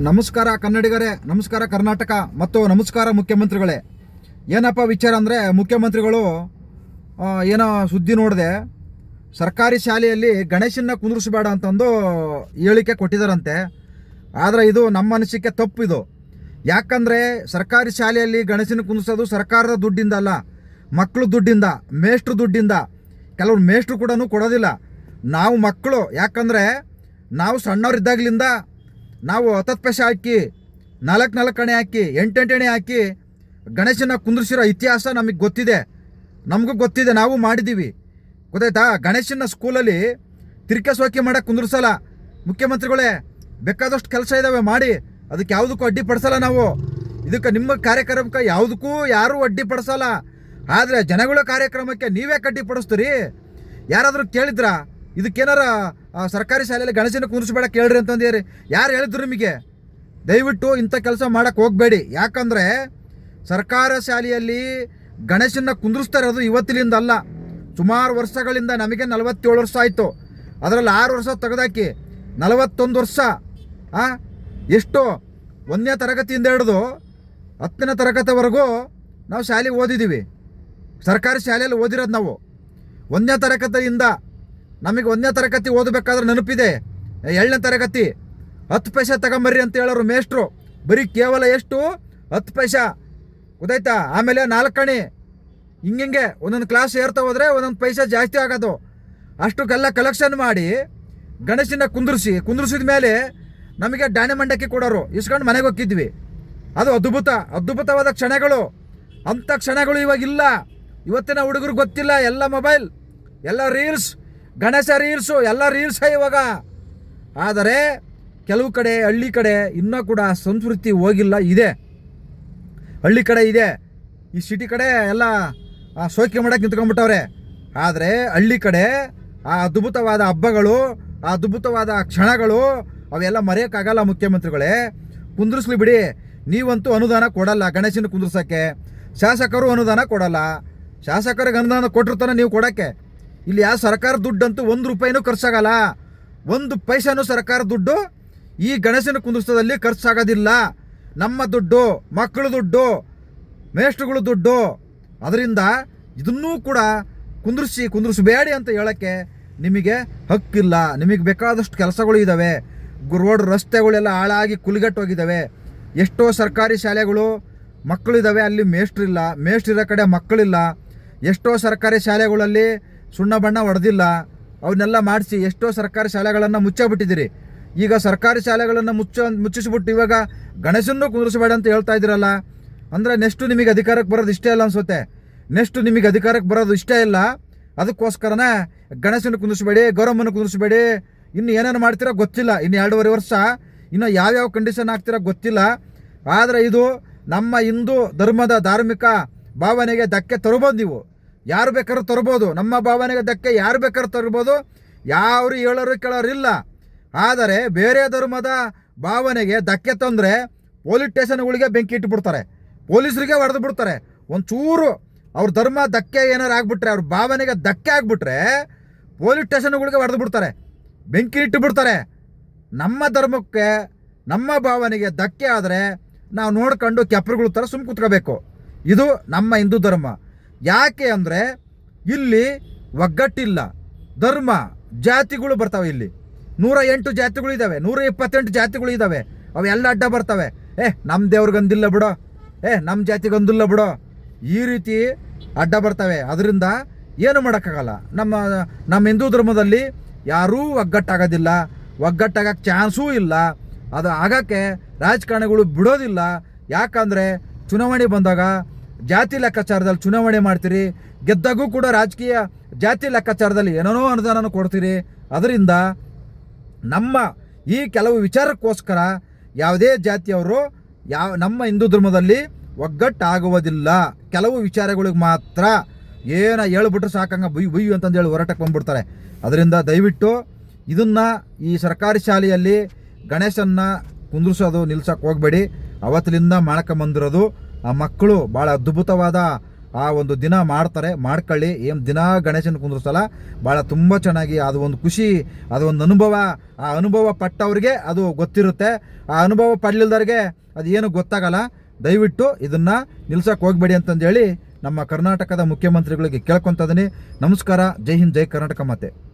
ನಮಸ್ಕಾರ ಕನ್ನಡಿಗರೇ, ನಮಸ್ಕಾರ ಕರ್ನಾಟಕ, ಮತ್ತು ನಮಸ್ಕಾರ ಮುಖ್ಯಮಂತ್ರಿಗಳೇ. ಏನಪ್ಪ ವಿಚಾರ ಅಂದರೆ, ಮುಖ್ಯಮಂತ್ರಿಗಳು ಏನೋ ಸುದ್ದಿ ನೋಡಿದೆ, ಸರ್ಕಾರಿ ಶಾಲೆಯಲ್ಲಿ ಗಣೇಶನ್ನ ಕುಂದಿರಿಸಬೇಡ ಅಂತಂದು ಹೇಳಿಕೆ ಕೊಟ್ಟಿದ್ದಾರಂತೆ ಆದರೆ ಇದು ನಮ್ಮ ಅನಿಸಿಕೆ ತಪ್ಪು ಇದು. ಯಾಕಂದರೆ, ಸರ್ಕಾರಿ ಶಾಲೆಯಲ್ಲಿ ಗಣೇಶನ ಕುಂದಿಸೋದು ಸರ್ಕಾರದ ದುಡ್ಡಿಂದ ಅಲ್ಲ ಮಕ್ಕಳು ದುಡ್ಡಿಂದ, ಮೇಷ್ಟ್ರು ದುಡ್ಡಿಂದ. ಕೆಲವ್ರು ಮೇಷ್ಟ್ರು ಕೂಡ ಕೊಡೋದಿಲ್ಲ. ನಾವು ಮಕ್ಕಳು, ಯಾಕಂದರೆ, ನಾವು ಸಣ್ಣವರಿದ್ದಾಗಲಿಂದ ನಾವು ಹತ್ತತ್ತು ಪೈಸೆ ಹಾಕಿ, ನಾಲ್ಕು ನಾಲ್ಕು ಕಣೆ ಹಾಕಿ ಎಂಟೆಂಟಣೆ ಹಾಕಿ, ಗಣೇಶನ ಕುಂದ್ರಿಸಿರೋ ಇತಿಹಾಸ ನಮಗೆ ಗೊತ್ತಿದೆ. ನಮಗೂ ಗೊತ್ತಿದೆ, ನಾವು ಮಾಡಿದ್ದೀವಿ ಗೊತ್ತಾಯ್ತಾ? ಗಣೇಶನ ಸ್ಕೂಲಲ್ಲಿ ತಿರ್ಕೆ ಸೋಕೆ ಮಾಡೋಕೆ ಕುಂದ್ರಿಸಲ್ಲ. ಮುಖ್ಯಮಂತ್ರಿಗಳೇ, ಬೇಕಾದಷ್ಟು ಕೆಲಸ ಇದ್ದಾವೆ ಮಾಡಿ, ಅದಕ್ಕೆ ಯಾವುದಕ್ಕೂ ಅಡ್ಡಿ ಪಡಿಸಲ್ಲ ನಾವು. ಇದಕ್ಕೆ ನಿಮ್ಮ ಕಾರ್ಯಕ್ರಮಕ್ಕೆ ಯಾವುದಕ್ಕೂ ಯಾರೂ ಅಡ್ಡಿ ಪಡಿಸಲ್ಲ. ಆದರೆ ಜನಗಳ ಕಾರ್ಯಕ್ರಮಕ್ಕೆ ನೀವೇ ಅಡ್ಡಿ ಪಡಿಸ್ತೀರಿ? ಯಾರಾದರೂ ಕೇಳಿದ್ರಾ? ಇದಕ್ಕೇನಾರ ಸರ್ಕಾರಿ ಶಾಲೆಯಲ್ಲಿ ಗಣೇಶನ ಕುಂದಿಸ್ಬೇಡ ಕೇಳ್ರಿ ಅಂತಂದೇರಿ. ಯಾರು ಹೇಳಿದ್ರು ನಿಮಗೆ? ದಯವಿಟ್ಟು ಇಂಥ ಕೆಲಸ ಮಾಡೋಕೆ ಹೋಗಬೇಡಿ. ಯಾಕಂದರೆ ಸರ್ಕಾರ ಶಾಲೆಯಲ್ಲಿ ಗಣೇಶನ ಕುಂದಿರಿಸ್ತಾ ಇರೋದು ಇವತ್ತಿನಿಂದ ಅಲ್ಲ. ಸುಮಾರು ವರ್ಷಗಳಿಂದ ನಮಗೆ ನಲವತ್ತೇಳು ವರ್ಷ ಆಯಿತು. ಅದರಲ್ಲಿ ಆರು ವರ್ಷ ತೆಗೆದಾಕಿ ನಲವತ್ತೊಂದು ವರ್ಷ ಎಷ್ಟು ಒಂದನೇ ತರಗತಿಯಿಂದ ಹಿಡಿದು ಹತ್ತನೇ ತರಗತಿವರೆಗೂ ನಾವು ಶಾಲೆಗೆ ಓದಿದ್ದೀವಿ. ಸರ್ಕಾರಿ ಶಾಲೆಯಲ್ಲಿ ಓದಿರೋದು ನಾವು. ಒಂದನೇ ತರಗತಿಯಿಂದ ನಮಗೆ ಒಂದನೇ ತರಗತಿ ಓದಬೇಕಾದ್ರೆ ನೆನಪಿದೆ. ಏಳನೇ ತರಗತಿ. ಹತ್ತು ಪೈಸೆ ತಗೊಂಬರ್ರಿ ಅಂತ ಹೇಳೋರು ಮೇಷ್ಟ್ರು. ಬರೀ ಕೇವಲ ಎಷ್ಟು? ಹತ್ತು ಪೈಸೆ. ಗೊತ್ತಾಯ್ತಾ? ಆಮೇಲೆ ನಾಲ್ಕಣಿ. ಹಿಂಗಿಂಗೆ ಒಂದೊಂದು ಕ್ಲಾಸ್ ಏರ್ತಾ ಹೋದರೆ ಒಂದೊಂದು ಪೈಸೆ ಜಾಸ್ತಿ ಆಗೋದು. ಅಷ್ಟಕ್ಕೆಲ್ಲ ಕಲೆಕ್ಷನ್ ಮಾಡಿ ಗಣೇಶನ ಕುಂದ್ರಿಸಿ, ಕುಂದ್ರಿಸಿದ ಮೇಲೆ ನಮಗೆ ಡಾಣೆ ಮಂಡಕ್ಕಿ ಕೊಡೋರು. ಇಸ್ಕೊಂಡು ಮನೆಗೆ ಹೋಗಿದ್ವಿ ಅದು ಅದ್ಭುತ, ಅದ್ಭುತವಾದ ಕ್ಷಣಗಳು. ಅಂಥ ಕ್ಷಣಗಳು ಇವಾಗಿಲ್ಲ. ಇವತ್ತಿನ ಹುಡುಗರು ಗೊತ್ತಿಲ್ಲ, ಎಲ್ಲ ಮೊಬೈಲ್ ಎಲ್ಲ ರೀಲ್ಸ್ ಗಣೇಶ ರೀಲ್ಸು ಎಲ್ಲ ರೀಲ್ಸೇ ಇವಾಗ. ಆದರೆ ಕೆಲವು ಕಡೆ, ಹಳ್ಳಿ ಕಡೆ ಇನ್ನೂ ಕೂಡ ಸಂಸ್ಕೃತಿ ಹೋಗಿಲ್ಲ, ಇದೆ. ಹಳ್ಳಿ ಕಡೆ ಇದೆ. ಈ ಸಿಟಿ ಕಡೆ ಎಲ್ಲ ಸೋಕೆ ಮಾಡೋಕ್ಕೆ ನಿಂತ್ಕೊಂಡ್ಬಿಟ್ಟವ್ರೆ. ಆದರೆ ಹಳ್ಳಿ ಕಡೆ ಆ ಅದ್ಭುತವಾದ ಹಬ್ಬಗಳು, ಆ ಅದ್ಭುತವಾದ ಕ್ಷಣಗಳು, ಅವೆಲ್ಲ ಮರೆಯೋಕ್ಕಾಗಲ್ಲ ಮುಖ್ಯಮಂತ್ರಿಗಳೇ. ಕುಂದ್ರಿಸ್ಲಿ ಬಿಡಿ. ನೀವಂತೂ ಅನುದಾನ ಕೊಡಲ್ಲ ಗಣೇಶನ ಕುಂದ್ರಿಸೋಕ್ಕೆ. ಶಾಸಕರು ಅನುದಾನ ಕೊಡಲ್ಲ. ಶಾಸಕರಿಗೆ ಅನುದಾನ ಕೊಟ್ಟಿರ್ತಾನೆ ನೀವು ಕೊಡೋಕ್ಕೆ. ಇಲ್ಲಿ ಯಾವ ಸರ್ಕಾರ ದುಡ್ಡಂತೂ ಒಂದು ರೂಪಾಯಿನೂ ಖರ್ಚಾಗಲ್ಲ. ಒಂದು ಪೈಸಾನು ಸರ್ಕಾರ ದುಡ್ಡು, ಈ ಗಣೇಶನ ಕುಂದ್ರಸದಲ್ಲಿ ಖರ್ಚಾಗೋದಿಲ್ಲ. ನಮ್ಮ ದುಡ್ಡು, ಮಕ್ಕಳ ದುಡ್ಡು, ಮೇಷ್ಟ್ರುಗಳ ದುಡ್ಡು. ಅದರಿಂದ ಇದನ್ನೂ ಕೂಡ ಕುಂದ್ರಿಸಿ, ಕುಂದ್ರಿಸಬೇಡಿ ಅಂತ ಹೇಳೋಕ್ಕೆ ನಿಮಗೆ ಹಕ್ಕಿಲ್ಲ. ನಿಮಗೆ ಬೇಕಾದಷ್ಟು ಕೆಲಸಗಳು ಇದ್ದಾವೆ ರೋಡ್ ರಸ್ತೆಗಳೆಲ್ಲ ಹಾಳಾಗಿ ಕುಲಿಗಟ್ಟೋಗಿದ್ದಾವೆ ಎಷ್ಟೋ ಸರ್ಕಾರಿ ಶಾಲೆಗಳು ಮಕ್ಕಳಿದ್ದಾವೆ ಅಲ್ಲಿ ಮೇಷ್ಟ್ರಿಲ್ಲ. ಮೇಷ್ಟ್ರಿರೋ ಕಡೆ ಮಕ್ಕಳಿಲ್ಲ. ಎಷ್ಟೋ ಸರ್ಕಾರಿ ಶಾಲೆಗಳಲ್ಲಿ ಸುಣ್ಣ ಬಣ್ಣ ಹೊಡೆದಿಲ್ಲ ಅವನ್ನೆಲ್ಲ ಮಾಡಿಸಿ ಎಷ್ಟೋ ಸರ್ಕಾರಿ ಶಾಲೆಗಳನ್ನು ಮುಚ್ಚಬಿಟ್ಟಿದ್ದೀರಿ ಈಗ ಸರ್ಕಾರಿ ಶಾಲೆಗಳನ್ನು ಮುಚ್ಚ, ಮುಚ್ಚಿಸಿಬಿಟ್ಟು ಇವಾಗ ಗಣೇಶನ್ನು ಕುಂದ್ರಿಸಬೇಡ ಅಂತ ಹೇಳ್ತಾ ಇದ್ದೀರಲ್ಲ. ಅಂದರೆ ನೆಕ್ಸ್ಟು ನಿಮಗೆ ಅಧಿಕಾರಕ್ಕೆ ಬರೋದು ಇಷ್ಟೇ ಇಲ್ಲ ಅನ್ಸುತ್ತೆ. ನೆಕ್ಸ್ಟ್ ನಿಮಗೆ ಅಧಿಕಾರಕ್ಕೆ ಬರೋದು ಇಷ್ಟೇ ಇಲ್ಲ. ಅದಕ್ಕೋಸ್ಕರನೇ ಗಣೇಶನ ಕುಂದಿಸ್ಬೇಡಿ ಗೌರಮ್ಮನ ಕುಂದಿಸ್ಬೇಡಿ ಇನ್ನು ಏನೇನು ಮಾಡ್ತೀರೋ ಗೊತ್ತಿಲ್ಲ. ಇನ್ನು ಎರಡೂವರೆ ವರ್ಷ, ಇನ್ನು ಯಾವ್ಯಾವ ಕಂಡೀಷನ್ ಆಗ್ತಿರೋ ಗೊತ್ತಿಲ್ಲ. ಆದರೆ ಇದು ನಮ್ಮ ಹಿಂದೂ ಧರ್ಮದ ಧಾರ್ಮಿಕ ಭಾವನೆಗೆ ಧಕ್ಕೆ ತರಬೋದು ನೀವು. ಯಾರು ಬೇಕಾದ್ರೂ ತರ್ಬೋದು. ನಮ್ಮ ಭಾವನೆಗೆ ಧಕ್ಕೆ ಯಾರು ಬೇಕಾದ್ರೂ ತರ್ಬೋದು. ಯಾರು ಹೇಳೋರು ಕೇಳೋರಿಲ್ಲ. ಆದರೆ ಬೇರೆ ಧರ್ಮದ ಭಾವನೆಗೆ ಧಕ್ಕೆ ತಂದರೆ ಪೊಲೀಸ್ ಸ್ಟೇಷನ್ಗಳಿಗೆ ಬೆಂಕಿ ಇಟ್ಬಿಡ್ತಾರೆ. ಪೊಲೀಸರಿಗೆ ಹೊಡೆದು ಬಿಡ್ತಾರೆ. ಒಂಚೂರು ಅವ್ರ ಧರ್ಮ ಧಕ್ಕೆ ಏನಾರು ಆಗ್ಬಿಟ್ರೆ, ಅವ್ರ ಭಾವನೆಗೆ ಧಕ್ಕೆ ಆಗ್ಬಿಟ್ರೆ ಪೊಲೀಸ್ ಸ್ಟೇಷನ್ಗಳಿಗೆ ಹೊಡೆದು ಬಿಡ್ತಾರೆ. ಬೆಂಕಿ ಇಟ್ಟು ಬಿಡ್ತಾರೆ ನಮ್ಮ ಧರ್ಮಕ್ಕೆ, ನಮ್ಮ ಭಾವನೆಗೆ ಧಕ್ಕೆ ಆದರೆ ನಾವು ನೋಡ್ಕೊಂಡು ಕೆಪ್ರಗಳ ಥರ ಸುಮ್ಮ ಕೂತ್ಕೋಬೇಕು ಇದು ನಮ್ಮ ಹಿಂದೂ ಧರ್ಮ. ಯಾಕೆ ಅಂದರೆ ಇಲ್ಲಿ ಒಗ್ಗಟ್ಟಿಲ್ಲ. ಧರ್ಮ, ಜಾತಿಗಳು ಬರ್ತವೆ ಇಲ್ಲಿ. ನೂರ ಎಂಟು ಜಾತಿಗಳು ಇದ್ದಾವೆ ನೂರ ಇಪ್ಪತ್ತೆಂಟು ಜಾತಿಗಳು ಇದ್ದಾವೆ ಅವೆಲ್ಲ ಅಡ್ಡ ಬರ್ತವೆ. ಏ ನಮ್ಮ ದೇವ್ರಿಗಂದಿಲ್ಲ ಬಿಡು. ಏ ನಮ್ಮ ಜಾತಿಗೊಂದಿಲ್ಲ ಬಿಡು. ಈ ರೀತಿ ಅಡ್ಡ ಬರ್ತವೆ. ಅದರಿಂದ ಏನು ಮಾಡೋಕ್ಕಾಗಲ್ಲ. ನಮ್ಮ ನಮ್ಮ ಹಿಂದೂ ಧರ್ಮದಲ್ಲಿ ಯಾರೂ ಒಗ್ಗಟ್ಟಾಗೋದಿಲ್ಲ. ಒಗ್ಗಟ್ಟಾಗಕ್ಕೆ ಚಾನ್ಸೂ ಇಲ್ಲ. ಅದು ಆಗೋಕ್ಕೆ ರಾಜಕಾರಣಿಗಳು ಬಿಡೋದಿಲ್ಲ. ಯಾಕಂದರೆ ಚುನಾವಣೆ ಬಂದಾಗ ಜಾತಿ ಲೆಕ್ಕಾಚಾರದಲ್ಲಿ ಚುನಾವಣೆ ಮಾಡ್ತೀರಿ, ಗೆದ್ದಾಗೂ ಕೂಡ ರಾಜಕೀಯ ಜಾತಿ ಲೆಕ್ಕಾಚಾರದಲ್ಲಿ ಏನೇನೋ ಅನುದಾನ ಕೊಡ್ತೀರಿ. ಅದರಿಂದ ನಮ್ಮ ಈ ಕೆಲವು ವಿಚಾರಕ್ಕೋಸ್ಕರ ಯಾವುದೇ ಜಾತಿಯವರು ಯಾವ, ನಮ್ಮ ಹಿಂದೂ ಧರ್ಮದಲ್ಲಿ ಒಗ್ಗಟ್ಟಾಗುವುದಿಲ್ಲ. ಕೆಲವು ವಿಚಾರಗಳಿಗೆ ಮಾತ್ರ ಏನ ಹೇಳ್ಬಿಟ್ರೆ ಸಾಕಂಗ ಬುಯ್ ಬುಯ್ ಅಂತಂದು ಹೇಳಿ ಹೊರಟಕ್ಕೆ ಬಂದ್ಬಿಡ್ತಾರೆ. ಅದರಿಂದ ದಯವಿಟ್ಟು ಇದನ್ನು ಈ ಸರ್ಕಾರಿ ಶಾಲೆಯಲ್ಲಿ ಗಣೇಶನ್ನ ಕುಂದ್ರಿಸೋದು ನಿಲ್ಸೋಕೆ ಹೋಗಬೇಡಿ. ಅವತ್ತಿನಿಂದ ಮಾಡ್ಕೊಂಬಂದಿರೋದು ಆ ಮಕ್ಕಳು ಭಾಳ ಅದ್ಭುತವಾದ ಆ ಒಂದು ದಿನ ಮಾಡ್ತಾರೆ, ಮಾಡ್ಕೊಳ್ಳಿ. ಏನು ದಿನ ಗಣೇಶನ ಕುಂದ್ರಿಸಲ್ಲ ಭಾಳ ತುಂಬ ಚೆನ್ನಾಗಿ ಅದು ಒಂದು ಖುಷಿ, ಅದು ಒಂದು ಅನುಭವ, ಆ ಅನುಭವ ಪಟ್ಟವ್ರಿಗೆ ಅದು ಗೊತ್ತಿರುತ್ತೆ. ಆ ಅನುಭವ ಪಡ್ಲಿಲ್ದವ್ರಿಗೆ ಅದು ಏನು ಗೊತ್ತಾಗಲ್ಲ. ದಯವಿಟ್ಟು ಇದನ್ನು ನಿಲ್ಸಕ್ಕೆ ಹೋಗ್ಬೇಡಿ ಅಂತಂದೇಳಿ ನಮ್ಮ ಕರ್ನಾಟಕದ ಮುಖ್ಯಮಂತ್ರಿಗಳಿಗೆ ಕೇಳ್ಕೊತಿದ್ದೀನಿ ನಮಸ್ಕಾರ. ಜೈ ಹಿಂದ್, ಜೈ ಕರ್ನಾಟಕ ಮಾತೆ.